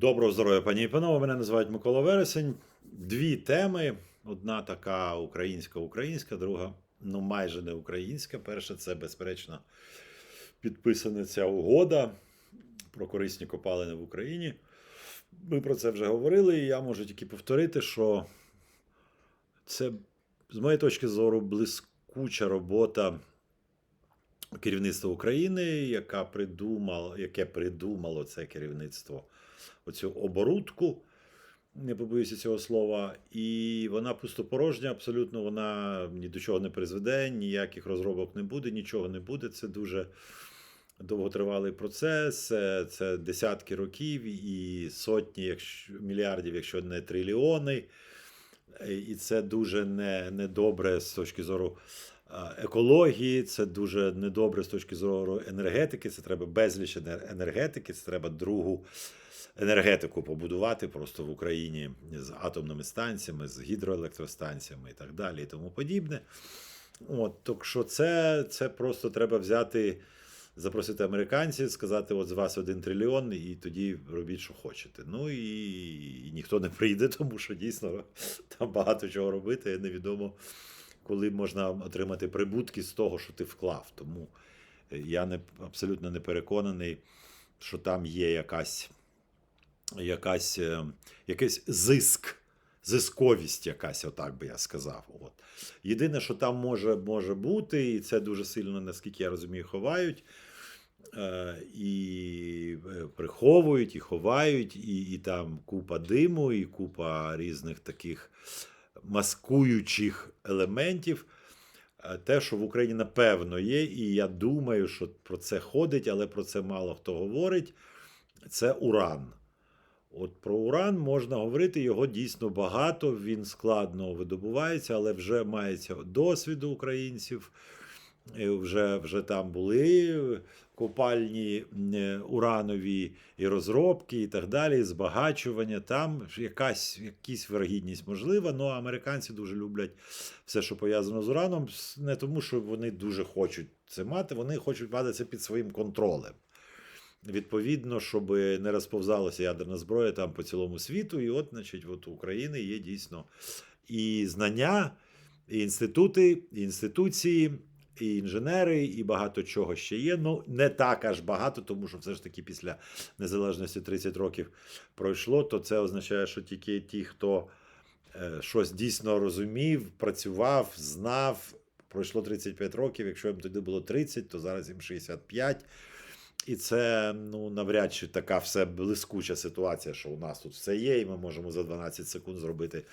Доброго здоров'я, пані і панове. Мене називають Микола Вересень. Дві теми. Одна така українська-українська, друга ну майже не українська. Перша це, безперечно, підписана ця угода про корисні копалини в Україні. Ми про це вже говорили, і я можу тільки повторити, що це, з моєї точки зору, блискуча робота керівництва України, яка придумала, яке придумало це керівництво оцю оборудку, не побоюся цього слова, і вона пустопорожня, абсолютно вона ні до чого не призведе, ніяких розробок не буде, нічого не буде. Це дуже довготривалий процес, це, десятки років і сотні якщо, мільярдів, якщо не трильйони. І це дуже не, недобре з точки зору екології, це дуже недобре з точки зору енергетики. Це треба безліч енергетики, це треба другу енергетику побудувати просто в Україні з атомними станціями, з гідроелектростанціями і так далі, і тому подібне. От, так що це, це просто треба взяти, запросити американців, сказати, от з вас один трильйон, і тоді робіть, що хочете. Ну і, і ніхто не прийде, тому що дійсно там багато чого робити, невідомо, коли можна отримати прибутки з того, що ти вклав. Тому я не, абсолютно не переконаний, що там є якась якась, е, якийсь зиск, зисковість якась, отак би я сказав. От. Єдине, що там може, може бути, і це дуже сильно, наскільки я розумію, ховають. е, І е, приховують, і ховають, і, і там купа диму, і купа різних таких маскуючих елементів. Те, що в Україні напевно є, і я думаю, що про це ходить, але про це мало хто говорить. Це уран. От про уран можна говорити, його дійсно багато, він складно видобувається, але вже мається досвід українців. І Вже, вже там були копальні е, уранові і розробки, і так далі, і збагачування. Там якась якась вирогідність можлива. Ну, американці дуже люблять все, що пов'язано з ураном, не тому, що вони дуже хочуть це мати, вони хочуть мати це під своїм контролем. Відповідно, щоб не розповзалася ядерна зброя там по цілому світу. І от, значить, от у України є дійсно і знання, і інститути, і інституції, і інженери, і багато чого ще є. Ну, не так аж багато, тому що все ж таки після незалежності 30 років пройшло, то це означає, що тільки ті, хто е, щось дійсно розумів, працював, знав. Пройшло 35 років. Якщо їм тоді було 30, то зараз їм 65. І це ну навряд чи така все блискуча ситуація, що у нас тут все є, і ми можемо за 12 секунд зробити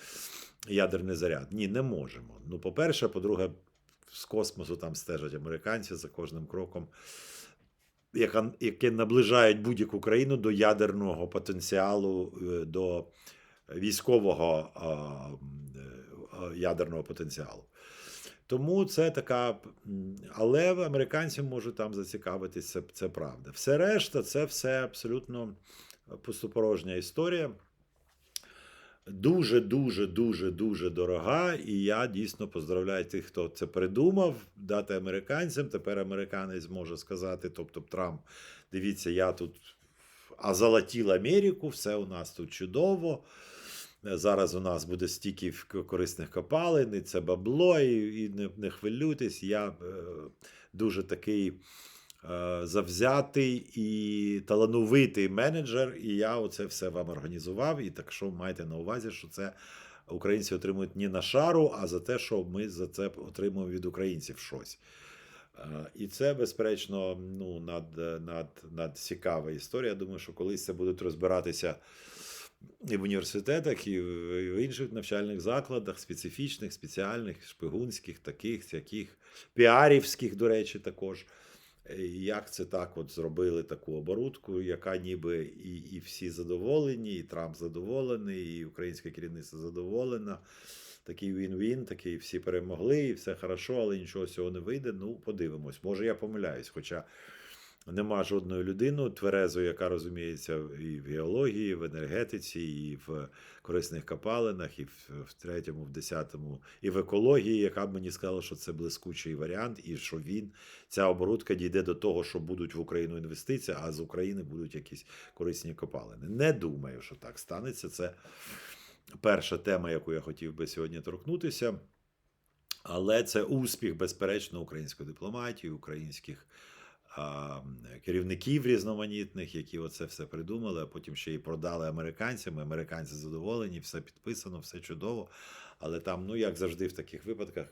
ядерний заряд. Ні, не можемо. Ну, по-перше, по-друге, з космосу там стежать американці за кожним кроком, яка, яке наближають будь-яку країну до ядерного потенціалу, е, до військового е, ядерного потенціалу. Тому це така. Але американці можуть там зацікавитись, це, це правда. Все решта, це все абсолютно пустопорожня історія. Дуже, дуже, дуже, дуже дорога. І я дійсно поздравляю тих, хто це придумав, дати американцям. Тепер американець може сказати, тобто Трамп, дивіться, я тут озолотів Америку, все у нас тут чудово. Зараз у нас буде стільки корисних копалин, і це бабло, і, і не, не хвилюйтесь. Я е, дуже такий е, завзятий і талановитий менеджер, і я оце все вам організував. І так що майте на увазі, що це українці отримують не на шару, а за те, що ми за це отримуємо від українців щось. Е, І це, безперечно, ну, над, над, надцікава історія. Я думаю, що колись це будуть розбиратися і в університетах, і в інших навчальних закладах, специфічних, спеціальних, шпигунських, таких, всяких, піарівських, до речі, також. Е, Як це так от зробили таку оборудку, яка ніби і, і всі задоволені, і Трамп задоволений, і українське керівництво задоволено. Такий він-він, такий всі перемогли, і все хорошо, але нічого цього не вийде. Ну, подивимось. Може, я помиляюсь. Хоча Нема жодної людини тверезої, яка розуміється і в геології, і в енергетиці, і в корисних копалинах, і в, третьому, в десятому, і в екології, яка б мені сказала, що це блискучий варіант, і що він, ця оборудка дійде до того, що будуть в Україну інвестиції, а з України будуть якісь корисні копалини. Не думаю, що так станеться. Це перша тема, яку я хотів би сьогодні торкнутися. Але це успіх, безперечно, української дипломатії, українських керівників різноманітних, які оце все придумали, а потім ще й продали американцям. Американці задоволені, все підписано, все чудово. Але там, ну як завжди, в таких випадках,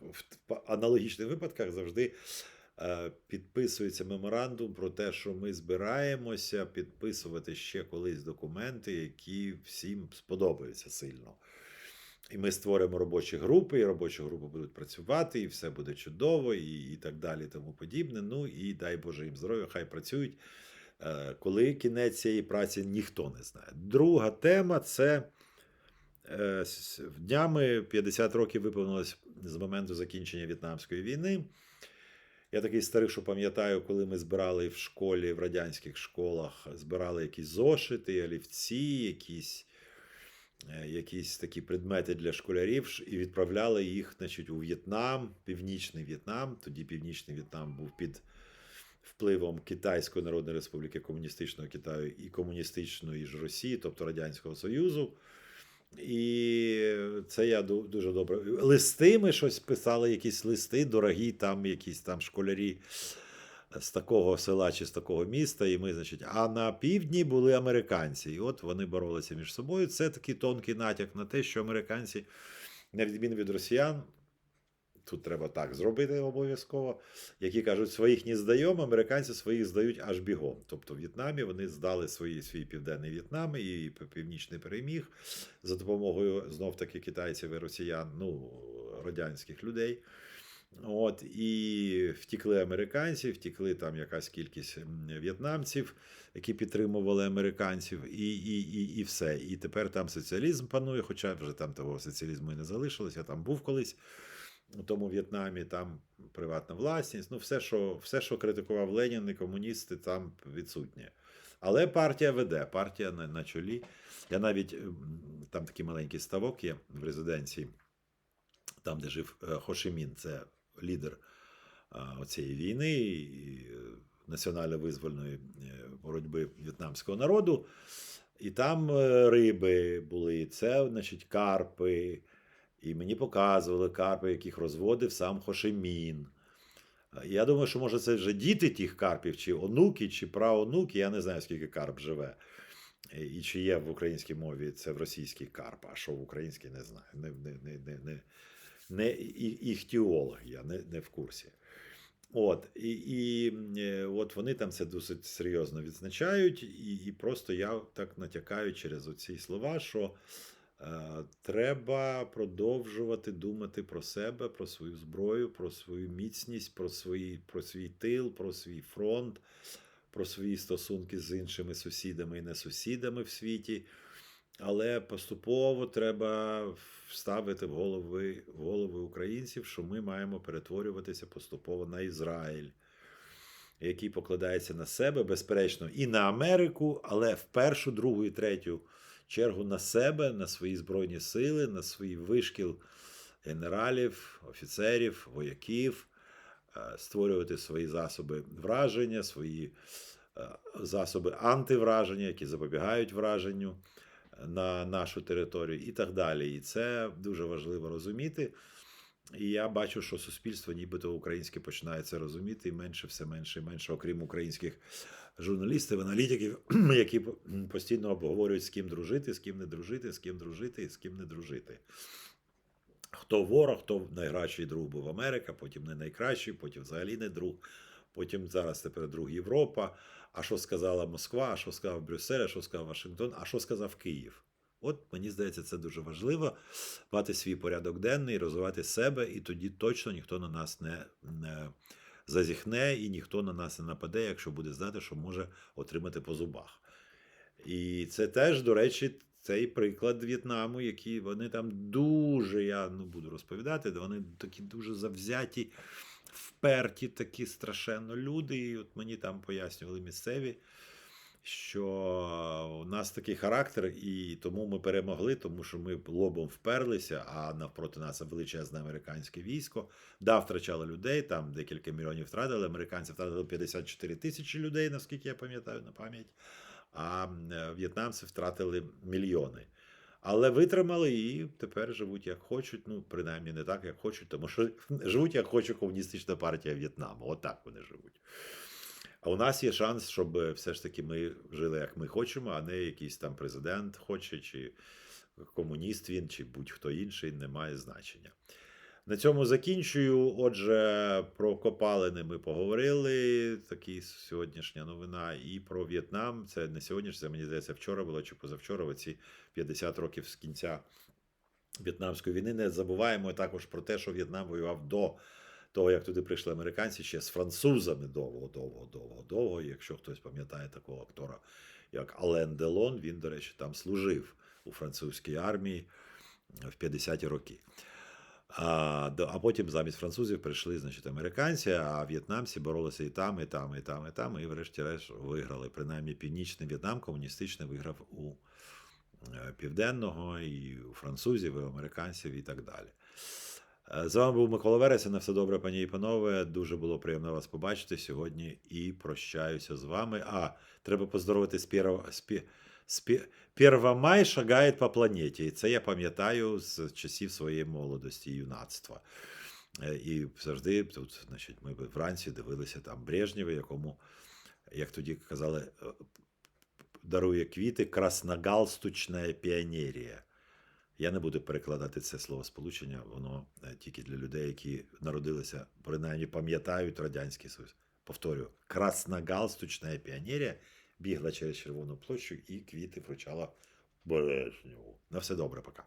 в аналогічних випадках завжди е, підписується меморандум про те, що ми збираємося підписувати ще колись документи, які всім сподобаються сильно. І ми створимо робочі групи, і робочі групи будуть працювати, і все буде чудово, і, і так далі, тому подібне. Ну і дай Боже їм здоров'я, хай працюють. Е, Коли кінець цієї праці ніхто не знає. Друга тема це е, днями 50 років виповнилось з моменту закінчення В'єтнамської війни. Я такий старий, що пам'ятаю, коли ми збирали в школі, в радянських школах, збирали якісь зошити, олівці, якісь якісь такі предмети для школярів і відправляли їх значить, у В'єтнам, Північний В'єтнам. Тоді Північний В'єтнам був під впливом Китайської Народної Республіки, комуністичного Китаю і комуністичної ж Росії, тобто Радянського Союзу. І це я ду- дуже добре. Листи ми щось писали, якісь листи, дорогі, там якісь там школярі з такого села чи з такого міста, і ми, значить, а на півдні були американці. І от вони боролися між собою. Це такий тонкий натяк на те, що американці, на відміну від росіян, тут треба так зробити обов'язково, які кажуть, своїх не здаємо, американці своїх здають аж бігом. Тобто в В'єтнамі вони здали свої, свій південний В'єтнам і північний переміг за допомогою знов таки китайців і росіян, ну, радянських людей. От, і втікли американці, втікли там якась кількість в'єтнамців, які підтримували американців, і, і, і, і все. І тепер там соціалізм панує, хоча вже там того соціалізму і не залишилось. Я там був колись у тому В'єтнамі, там приватна власність. Ну, все, що, все, що критикував Ленін і комуністи, там відсутнє. Але партія веде, партія на, на чолі. Я навіть там такий маленький ставок є в резиденції, там, де жив е, Хошимін, це лідер а, оцієї війни і національно-визвольної е, боротьби в'єтнамського народу. І там е, риби були, це, значить, карпи. І мені показували карпи, яких розводив сам Хошимін. А Я думаю, що може це вже діти тих карпів, чи онуки, чи праонуки. Я не знаю, скільки карп живе. Е, І чи є в українській мові це в російській карп, а що в українській не знаю. Не, не, не, не, не, не іхтіолог, я не, не в курсі. От, і, і е, от вони там це досить серйозно відзначають, і, і просто я так натякаю через оці слова, що е, треба продовжувати думати про себе, про свою зброю, про свою міцність, про, свої, про свій тил, про свій фронт, про свої стосунки з іншими сусідами і несусідами в світі. Але поступово треба вставити в голови, в голови українців, що ми маємо перетворюватися поступово на Ізраїль, який покладається на себе, безперечно, і на Америку, але в першу, другу і третю чергу на себе, на свої збройні сили, на свій вишкіл генералів, офіцерів, вояків, е, створювати свої засоби враження, свої е, засоби антивраження, які запобігають враженню на нашу територію і так далі. І це дуже важливо розуміти. І я бачу, що суспільство, нібито українське, починає це розуміти, і менше, все менше і менше, окрім українських журналістів, аналітиків, які постійно обговорюють, з ким дружити, з ким не дружити, з ким дружити і з ким не дружити. Хто ворог, хто найкращий друг був Америка, потім не найкращий, потім взагалі не друг, потім зараз тепер друг Європа. А що сказала Москва, а що сказав Брюссель, а що сказав Вашингтон, а що сказав Київ? От мені здається, це дуже важливо мати свій порядок денний, розвивати себе, і тоді точно ніхто на нас не, не зазіхне і ніхто на нас не нападе, якщо буде знати, що може отримати по зубах. І це теж, до речі, цей приклад В'єтнаму, які вони там дуже, я не буду розповідати, вони такі дуже завзяті, вперті такі страшенно люди. І от мені там пояснювали місцеві, що у нас такий характер, і тому ми перемогли, тому що ми лобом вперлися, а навпроти нас величезне американське військо. Да, втрачали людей, там декілька мільйонів втратили. Американці втратили 54 тисячі людей, наскільки я пам'ятаю на пам'ять. А е, в'єтнамці втратили мільйони. Але витримали і тепер живуть як хочуть. Ну, принаймні не так, як хочуть, тому що живуть як хоче комуністична партія В'єтнаму. Отак вони живуть. А у нас є шанс, щоб все ж таки ми жили як ми хочемо, а не якийсь там президент хоче, чи комуніст він, чи будь-хто інший, не має значення. На цьому закінчую. Отже, про копалини ми поговорили. Такі сьогоднішня новина. І про В'єтнам. Це не сьогодні, це мені здається, вчора було чи позавчора. Оці 50 років з кінця В'єтнамської війни. Не забуваємо також про те, що В'єтнам воював до того, як туди прийшли американці, ще з французами довго, довго, довго, довго. Якщо хтось пам'ятає такого актора, як Ален Делон, він, до речі, там служив у французькій армії в 50-ті роки. А, потім замість французів прийшли, значить, американці, а в'єтнамці боролися і там, і там, і там, і там, і врешті-решт виграли. Принаймні, північний В'єтнам комуністичний виграв у е, південного, і у французів, і у американців, і так далі. Е, З вами був Микола Вересень. На все добре, пані і панове. Дуже було приємно вас побачити сьогодні і прощаюся з вами. А, треба поздоровити з з пе- Первомай шагає по планеті. І це я пам'ятаю з часів своєї молодості і юнацтва. Е, І завжди тут, значить, ми вранці дивилися там Брежнєва, якому, як тоді казали, е, дарує квіти красногалстучна піонерія. Я не буду перекладати це слово сполучення, воно е, тільки для людей, які народилися, принаймні пам'ятають Радянський Союз. Повторюю, красногалстучна піонерія бігла через Червону площу і квіти вручала Брежнєву. На все добре, пока.